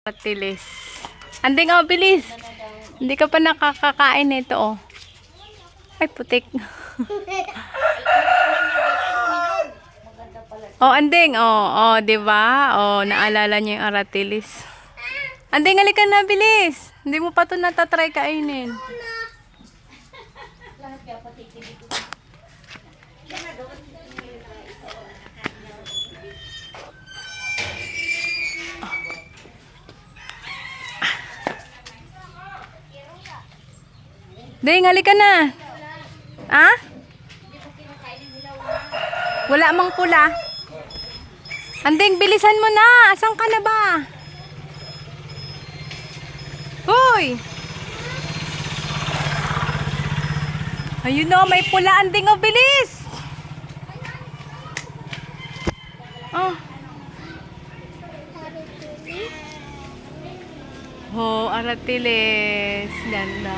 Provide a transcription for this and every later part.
Patilis. Anding oh, bilis. Hindi ka pa nakakakain nito oh. Ay, putik. oh, anding. Oh, oh, 'di ba? Oh, naalala niyo yung aratilis. Anding, halika na, bilis. Hindi mo pa 'to natatry kainin. Ding, halika na. Ha? Wala mang pula. Anding, bilisan mo na. Asan ka na ba? Hoy! Ayun na, may pula. Anding, oh, bilis! Oh. Oh, aratiles. Ganda.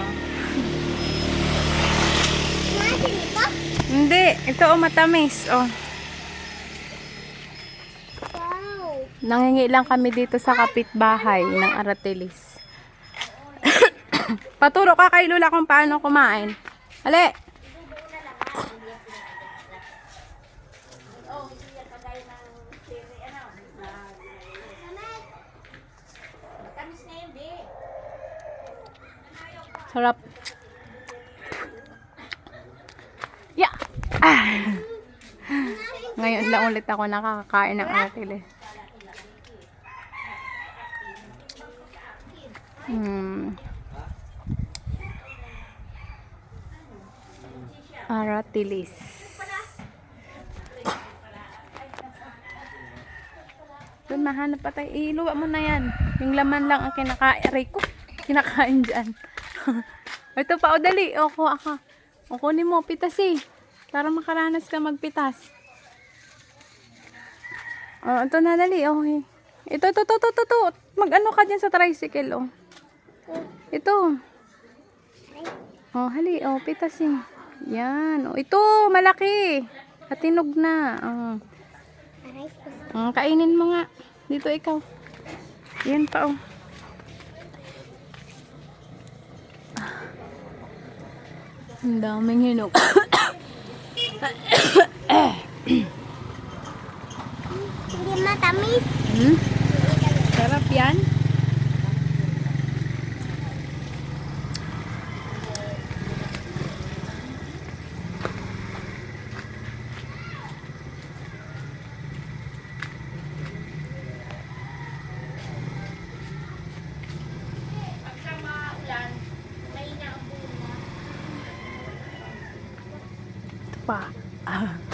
Maasin ito? Hindi, ito oh, matamis. Oh. Wow. Nangingi lang kami dito sa kapitbahay ng aratilis. Paturo ka kay Lula kung paano kumain. Ale! Sarap. Ah! Ngayon lang ulit ako nakakakain ng aratilis. Hmm. Aratilis. Doon mahanap pa tayo. Iluwa mo na yan. Yung laman lang ang kinakain. Aray ko. Kinakain dyan. Ito pa. O dali. O kuha ka. O kunin mo. Pitas eh. Para makaranas ka magpitas. O ito na dali. Okay. Ito, ito, ito, ito, ito, ito. Mag-ano ka dyan sa tricycle. O. Ito. Oh, hali. Oh, pitas eh. Yan. Oh, ito, malaki. Hatinog na. Oh. Oh, kainin mo nga. Dito ikaw. Yan pa, oh. Ang daming hinog. Hindi matamis. hmm? Sarap yan. Pa. Ah.